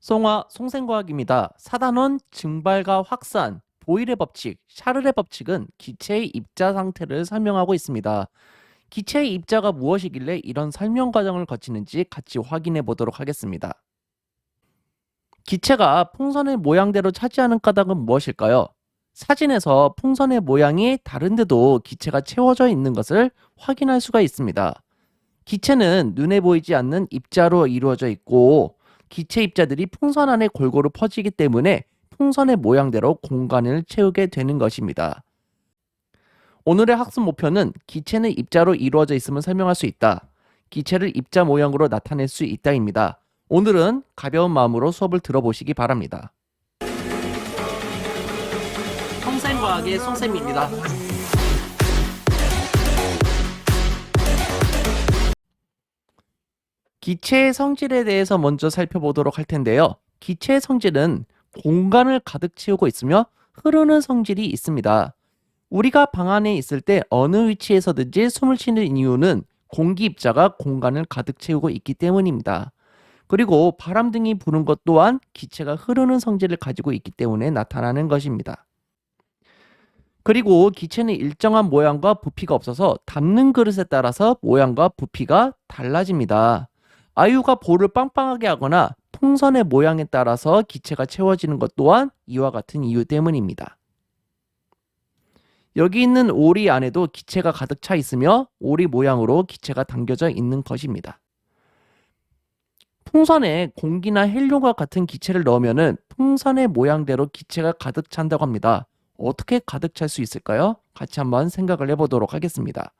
송화 송생과학입니다. 4단원 증발과 확산, 보일의 법칙, 샤를의 법칙은 기체의 입자 상태를 설명하고 있습니다. 기체의 입자가 무엇이길래 이런 설명 과정을 거치는지 같이 확인해 보도록 하겠습니다. 기체가 풍선의 모양대로 차지하는 까닭은 무엇일까요? 사진에서 풍선의 모양이 다른데도 기체가 채워져 있는 것을 확인할 수가 있습니다. 기체는 눈에 보이지 않는 입자로 이루어져 있고 기체 입자들이 풍선 안에 골고루 퍼지기 때문에 풍선의 모양대로 공간을 채우게 되는 것입니다. 오늘의 학습 목표는 기체는 입자로 이루어져 있음을 설명할 수 있다. 기체를 입자 모양으로 나타낼 수 있다입니다. 오늘은 가벼운 마음으로 수업을 들어보시기 바랍니다. 성생과학의 송쌤입니다. 기체의 성질에 대해서 먼저 살펴보도록 할 텐데요. 기체의 성질은 공간을 가득 채우고 있으며 흐르는 성질이 있습니다. 우리가 방 안에 있을 때 어느 위치에서든지 숨을 쉬는 이유는 공기 입자가 공간을 가득 채우고 있기 때문입니다. 그리고 바람 등이 부는 것 또한 기체가 흐르는 성질을 가지고 있기 때문에 나타나는 것입니다. 그리고 기체는 일정한 모양과 부피가 없어서 담는 그릇에 따라서 모양과 부피가 달라집니다. 아유가 볼을 빵빵하게 하거나 풍선의 모양에 따라서 기체가 채워지는 것 또한 이와 같은 이유 때문입니다. 여기 있는 오리 안에도 기체가 가득 차 있으며 오리 모양으로 기체가 담겨져 있는 것입니다. 풍선에 공기나 헬륨과 같은 기체를 넣으면 풍선의 모양대로 기체가 가득 찬다고 합니다. 어떻게 가득 찰 수 있을까요? 같이 한번 생각을 해보도록 하겠습니다.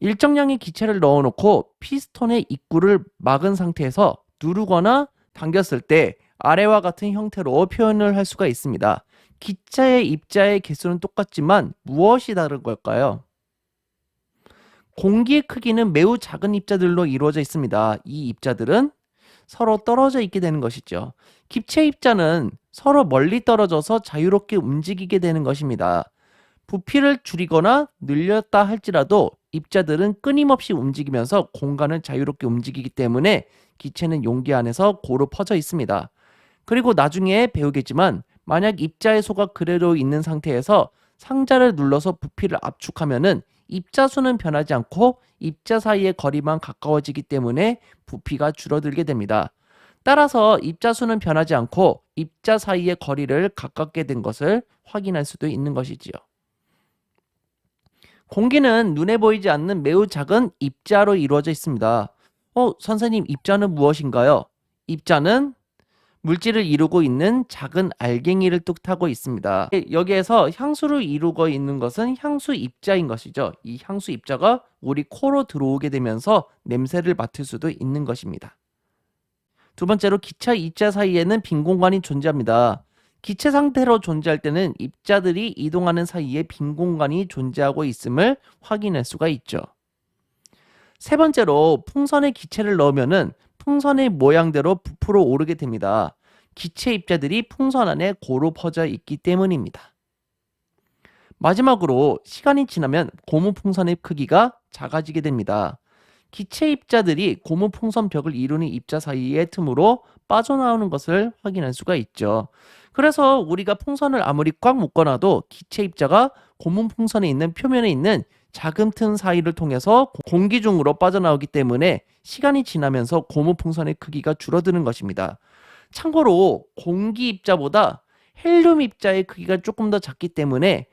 일정량의 기체를 넣어놓고 피스톤의 입구를 막은 상태에서 누르거나 당겼을 때 아래와 같은 형태로 표현을 할 수가 있습니다. 기체의 입자의 개수는 똑같지만 무엇이 다른 걸까요? 공기의 크기는 매우 작은 입자들로 이루어져 있습니다. 이 입자들은 서로 떨어져 있게 되는 것이죠. 기체 입자는 서로 멀리 떨어져서 자유롭게 움직이게 되는 것입니다. 부피를 줄이거나 늘렸다 할지라도 입자들은 끊임없이 움직이면서 공간을 자유롭게 움직이기 때문에 기체는 용기 안에서 고루 퍼져 있습니다. 그리고 나중에 배우겠지만 만약 입자의 소가 그대로 있는 상태에서 상자를 눌러서 부피를 압축하면은 입자 수는 변하지 않고 입자 사이의 거리만 가까워지기 때문에 부피가 줄어들게 됩니다. 따라서 입자 수는 변하지 않고 입자 사이의 거리를 가깝게 된 것을 확인할 수도 있는 것이지요. 공기는 눈에 보이지 않는 매우 작은 입자로 이루어져 있습니다. 어, 선생님, 입자는 무엇인가요? 입자는 물질을 이루고 있는 작은 알갱이를 뜻하고 있습니다. 여기에서 향수를 이루고 있는 것은 향수 입자인 것이죠. 이 향수 입자가 우리 코로 들어오게 되면서 냄새를 맡을 수도 있는 것입니다. 두 번째로 기차 입자 사이에는 빈 공간이 존재합니다. 기체 상태로 존재할 때는 입자들이 이동하는 사이에 빈 공간이 존재하고 있음을 확인할 수가 있죠. 세 번째로 풍선에 기체를 넣으면은 풍선의 모양대로 부풀어 오르게 됩니다. 기체 입자들이 풍선 안에 고루 퍼져 있기 때문입니다. 마지막으로 시간이 지나면 고무 풍선의 크기가 작아지게 됩니다. 기체 입자들이 고무 풍선 벽을 이루는 입자 사이의 틈으로 빠져나오는 것을 확인할 수가 있죠. 그래서 우리가 풍선을 아무리 꽉 묶어놔도 기체 입자가 고무 풍선에 있는 표면에 있는 작은 틈 사이를 통해서 공기 중으로 빠져나오기 때문에 시간이 지나면서 고무 풍선의 크기가 줄어드는 것입니다. 참고로 공기 입자보다 헬륨 입자의 크기가 조금 더 작기 때문에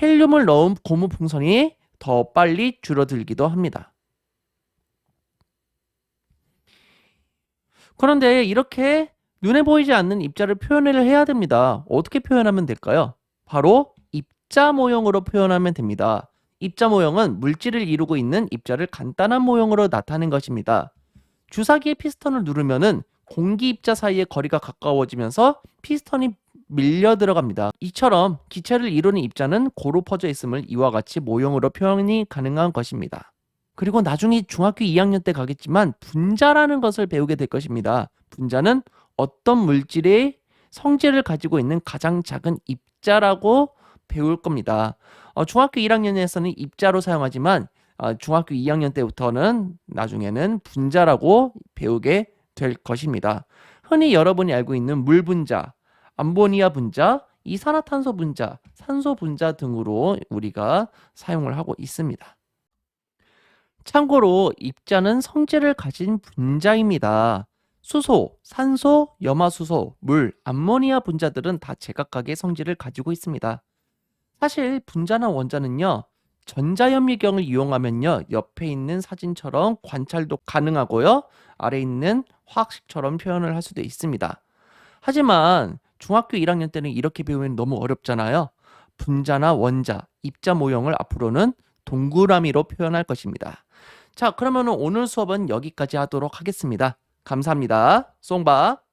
헬륨을 넣은 고무 풍선이 더 빨리 줄어들기도 합니다. 그런데 이렇게 눈에 보이지 않는 입자를 표현을 해야 됩니다. 어떻게 표현하면 될까요? 바로 입자 모형으로 표현하면 됩니다. 입자 모형은 물질을 이루고 있는 입자를 간단한 모형으로 나타낸 것입니다. 주사기의 피스톤을 누르면은 공기 입자 사이의 거리가 가까워지면서 피스톤이 밀려 들어갑니다. 이처럼 기체를 이루는 입자는 고루 퍼져 있음을 이와 같이 모형으로 표현이 가능한 것입니다. 그리고 나중에 중학교 2학년 때 가겠지만 분자라는 것을 배우게 될 것입니다. 분자는 어떤 물질의 성질을 가지고 있는 가장 작은 입자라고 배울 겁니다. 어, 중학교 1학년에서는 입자로 사용하지만 어, 중학교 2학년 때부터는 나중에는 분자라고 배우게 될 것입니다. 흔히 여러분이 알고 있는 물 분자, 암모니아 분자, 이산화탄소 분자, 산소 분자 등으로 우리가 사용을 하고 있습니다. 참고로 입자는 성질을 가진 분자입니다. 수소, 산소, 염화수소, 물, 암모니아 분자들은 다 제각각의 성질을 가지고 있습니다. 사실 분자나 원자는요, 전자현미경을 이용하면요, 옆에 있는 사진처럼 관찰도 가능하고요, 아래 있는 화학식처럼 표현을 할 수도 있습니다. 하지만 중학교 1학년 때는 이렇게 배우면 너무 어렵잖아요. 분자나 원자, 입자 모형을 앞으로는 동그라미로 표현할 것입니다. 자, 그러면 오늘 수업은 여기까지 하도록 하겠습니다. 감사합니다. 송바.